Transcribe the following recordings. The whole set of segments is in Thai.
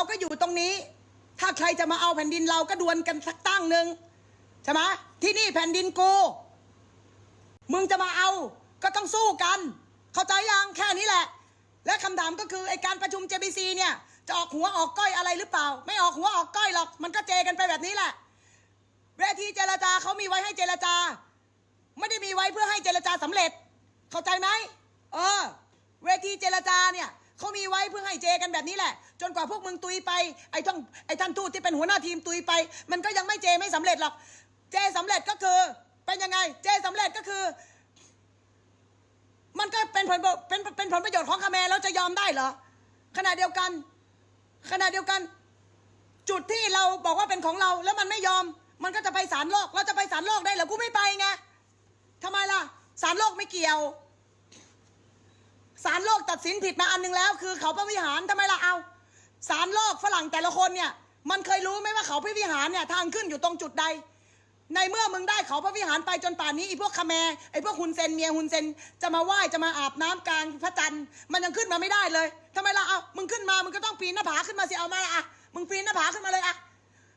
เราก็อยู่ตรงนี้ ถ้าใครจะมาเอาแผ่นดินเราก็ดวลกันสักตั้งหนึ่งใช่ไหมที่นี่แผ่นดินกูมึงจะมาเอาก็ต้องสู้กัน เข้าใจยังแค่นี้แหละ และคำถามก็คือไอการประชุม JBC เนี่ยจะออกหัวออกก้อยอะไรหรือเปล่า ไม่ออกหัวออกก้อยหรอก มันก็เจกันไปแบบนี้แหละเวทีเจรจาเขามีไว้ให้เจรจา ไม่ได้มีไว้เพื่อให้เจรจาสำเร็จ เข้าใจไหมเออ เวทีเจรจาเนี่ยเขามีไว้เพื่อให้เจกันแบบนี้แหละ จนกว่าพวกมึงตุยไปไอ้ท่องไอ้ท่านทูตที่เป็นหัวหน้าทีมตุยไป มันก็ยังไม่เจไม่สำเร็จหรอก เจสำเร็จก็คือ เป็นยังไง เจสำเร็จก็คือ มันก็เป็นผลเป็นเป็นผลประโยชน์ของคาเมรแล้วจะยอมได้เหรอขณะเดียวกัน ขณะเดียวกัน จุดที่เราบอกว่าเป็นของเราแล้วมันไม่ยอม มันก็จะไปศาลโลก เราจะไปศาลโลกได้เหรอกูไม่ไปไงทำไมล่ะศาลโลกไม่เกี่ยวศาลโลกตัดสินผิดมาอันหนึงแล้ว คือเขาพระวิหารทำไมล่ะเอา ศาลโลกฝรั่งแต่ละคนเนี่ย มันเคยรู้ไหมว่าเขาพระวิหารเนี่ยทางขึ้นอยู่ตรงจุดใด ในเมื่อมึงได้เขาพระวิหารไปจนป่านนี้ไอ้พวกคาแมไอ้พวกฮุนเซนเมียฮุนเซนจะมาไหว้จะมาอาบน้ำกลางพระจันทร์มันยังขึ้นมาไม่ได้เลยทำไมล่ะเอามึงขึ้นมามึงก็ต้องปีนหน้าผาขึ้นมาสิเอามาละอะมึงปีนหน้าผาขึ้นมาเลยอะ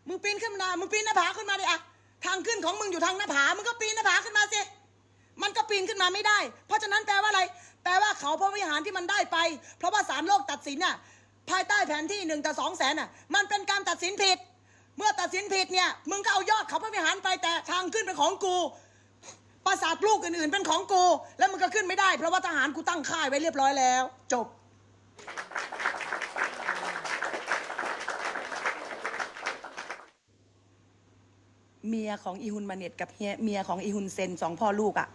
มึงปีนขึ้นมามึงปีนหน้าผาขึ้นมาเลยอะทางขึ้นของมึงอยู่ทางหน้าผามึงก็ปีนหน้าผาขึ้นมาสิมันก็ปีนขึ้นมาไม่ได้ เพราะฉะนั้นแปลว่าอะไร แปลว่าเขาพระวิหารที่มันได้ไป เพราะว่าศาลโลกตัดสินน่ะ ภายใต้แผนที่หนึ่งต่อสองแสนน่ะ มันเป็นการตัดสินผิด เมื่อตัดสินผิดเนี่ย มึงก็เอายอดเขาพระวิหารไปแต่ทางขึ้นเป็นของกู ปราสาทลูกอื่น ๆ เป็นของกู แล้วมึงก็ขึ้นไม่ได้ เพราะว่าทหารกูตั้งค่ายไว้เรียบร้อยแล้ว จบ เมียของอีฮุนมาเน็ตกับเฮียเมียของอีฮุนเซนสองพ่อลูกอะ่ะ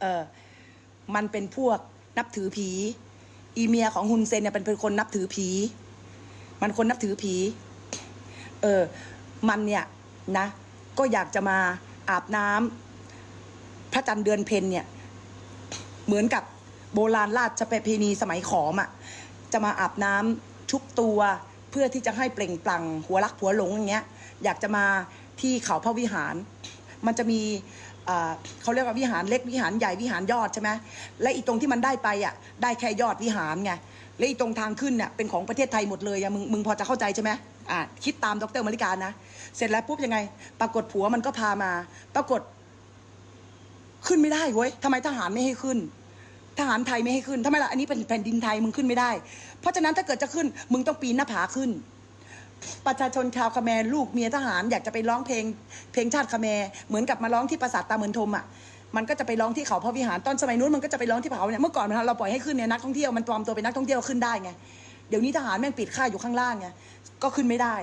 เออมันเป็นพวกนับถือผี อีเมียของฮุนเซนเนี่ยเป็นเป็นคนนับถือผี มันคนนับถือผี เออ มันเนี่ยนะ ก็อยากจะมาอาบน้ำพระจันทร์เดือนเพ็ญเนี่ย เหมือนกับโบราณราชประเพณีสมัยขอมอะ่ะ จะมาอาบน้ำชุบตัวเพื่อที่จะให้เปล่งปลั่งหัวรักหัวหลงอย่างเงี้ย อยากจะมาที่เขาพระวิหาร มันจะมี เขาเรียกว่าวิหารเล็กวิหารใหญ่วิหารยอดใช่ไหมและอีตรงที่มันได้ไปอะได้แค่ยอดวิหารไงและอีตรงทางขึ้นเนี่ยเป็นของประเทศไทยหมดเลยอะมึงมึงพอจะเข้าใจใช่ไหมอะคิดตามดรมาริการนะเสร็จแล้วปุ๊บยังไง ปรากฏผัวมันก็พามา ปรากฏ ขึ้นไม่ได้เว้ยทำไมทหารไม่ให้ขึ้น ทหารไทยไม่ให้ขึ้นทำไมล่ะอันนี้เป็นแผ่นดินไทยมึงขึ้นไม่ได้ เพราะฉะนั้นถ้าเกิดจะขึ้น มึงต้องปีนหน้าผาขึ้น ประชาชนชาวคาแมร์ลูกเมียทหารอยากจะไปร้องเพลงเพลงชาติคาแมร์เหมือนกับมาร้องที่ปราสาทตาเมือนทมอะมันก็จะไปร้องที่เขาพระวิหารตอนสมัยนู้นมันก็จะไปร้องที่เขาเนี่ยเมื่อก่อนเราปล่อยให้ขึ้นเนี่ยนักท่องเที่ยวมันปลอมตัวเป็นนักท่องเที่ยวขึ้นได้ไงเดี๋ยวนี้ทหารแม่งปิดค่ายอยู่ข้างล่างไงก็ขึ้นไม่ได้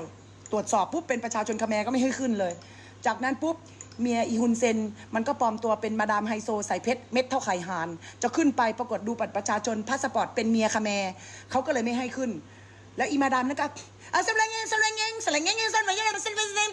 ตรวจสอบปุ๊บเป็นประชาชนคาแมร์ก็ไม่ให้ขึ้นเลย จากนั้นปุ๊บเมียอีฮุนเซน มันก็ปลอมตัวเป็นมาดามไฮโซใส่เพชรเม็ดเท่าไข่หาน จะขึ้นไปปรากฏดูบัตรประชาชนพาสปอร์ตเป็นเมียคาแมรเขาก็เลยไม่ให้ขึ้น แล้วอีมาดามนั่นก็อะสำเร็จเงสำเร็จเงสำเร็จเงสำเร็จเงสำเร็จเงเร็จเง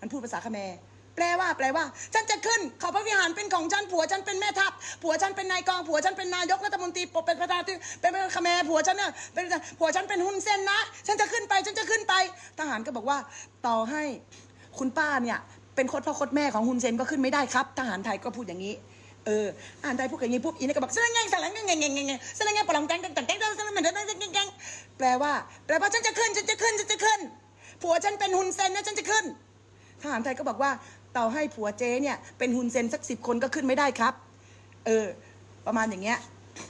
มันพูดภาษาคาแมร์แปลว่าแปลว่า ฉันจะขึ้นขาพระวิหารเป็นของฉันผัวฉันเป็นแม่ทัพผัวฉันเป็นนายกองผัวฉันเป็นนายกรัฐมนตรีเป็นประธานเป็นเป็นคาแมร์ผัวฉันเนี่ยเป็นผัวฉันเป็นหุ้นเส้นนะ ฉันจะขึ้นไปฉันจะขึ้นไป ทหารก็บอกว่าต่อให้คุณป้าเนี่ยเป็นโคตรพ่อโคตรแม่ของฮุนเซนก็ขึ้นไม่ได้ครับ ทหารไทยก็พูดอย่างนี้ เอออ่านไทยพูดอย่างนี้ปุ๊บอีนี่ก็บอกสลังแงสลังแงงแงงแงงแงงสลังแงปลอมแกงแกงแกงแกงสลังแงงแกงแกงแกงแปลว่า แปลว่าฉันจะขึ้นฉันจะขึ้นฉันจะขึ้น ผัวฉันเป็นฮุนเซนนะฉันจะขึ้นทหารไทยก็บอกว่าต่อให้ผัวเจ๊เนี่ยเป็นฮุนเซนสักสิบคนก็ขึ้นไม่ได้ครับ เออ ประมาณอย่างเงี้ย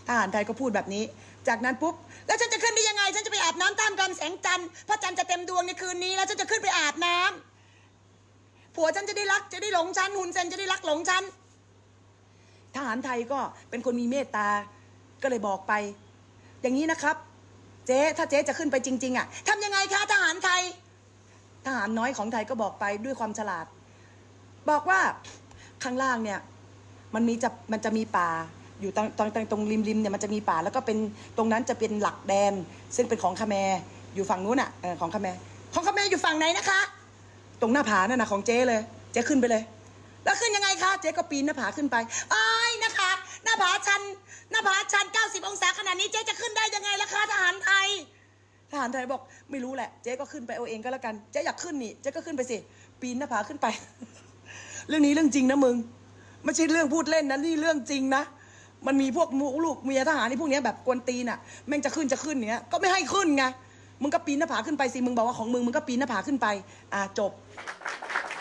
ทหารไทยก็พูดแบบนี้ จากนั้นปุ๊บแล้วฉันจะขึ้นได้ยังไง ฉันจะไปอาบน้ำตามกลางแสงจันทร์พระจันทร์จะเต็มดวงในคืนนี้ แล้วฉันจะขึ้นไปอาบน้ำผัวฉันจะได้รักจะได้หลงฉันหุ่นเซนจะได้รักหลงฉัน ทหารไทยก็เป็นคนมีเมตตา ก็เลยบอกไป อย่างนี้นะครับ เจ๊ถ้าเจ๊จะขึ้นไปจริง ๆ อะทำยังไงคะทหารไทย ทหารน้อยของไทยก็บอกไปด้วยความฉลาด บอกว่าข้างล่างเนี่ย มันมีจะมันจะมีป่าอยู่ตรงตรงตรงตรงริมริมเนี่ยมันจะมีป่าแล้วก็เป็นตรงนั้นจะเป็นหลักแดน ซึ่งเป็นของคาแมอยู่ฝั่งนู้นอะเออของคาแมของคาแมอยู่ฝั่งไหนนะคะ ตรงหน้าผานั่นนะของเจ๊เลย เจ๊ขึ้นไปเลย แล้วขึ้นยังไงคะ เจ๊ก็ปีนหน้าผาขึ้นไปอ้า หน้าผาชัน หน้าผาชัน 90 องศาขนาดนี้เจ๊จะขึ้นได้ยังไงล่ะคะทหารไทย ทหารไทยบอกไม่รู้แหละ เจ๊ก็ขึ้นไปเอาเองก็แล้วกัน เจ๊อยากขึ้นนี่ เจ๊ก็ขึ้นไปสิ ปีนหน้าผาขึ้นไป เรื่องนี้เรื่องจริงนะมึง ไม่ใช่เรื่องพูดเล่นนะนี่เรื่องจริงนะ มันมีพวกลูกเมียทหารนี่พวกเนี้ยแบบกวนตีนอะ แม่งจะขึ้นจะขึ้นเนี้ย ก็ไม่ให้ขึ้นไง มึงก็ปีนหน้าผาขึ้นไปสิ มึงบอกว่าของมึง มึงก็ปีนหน้าผาขึ้นไป อะจบ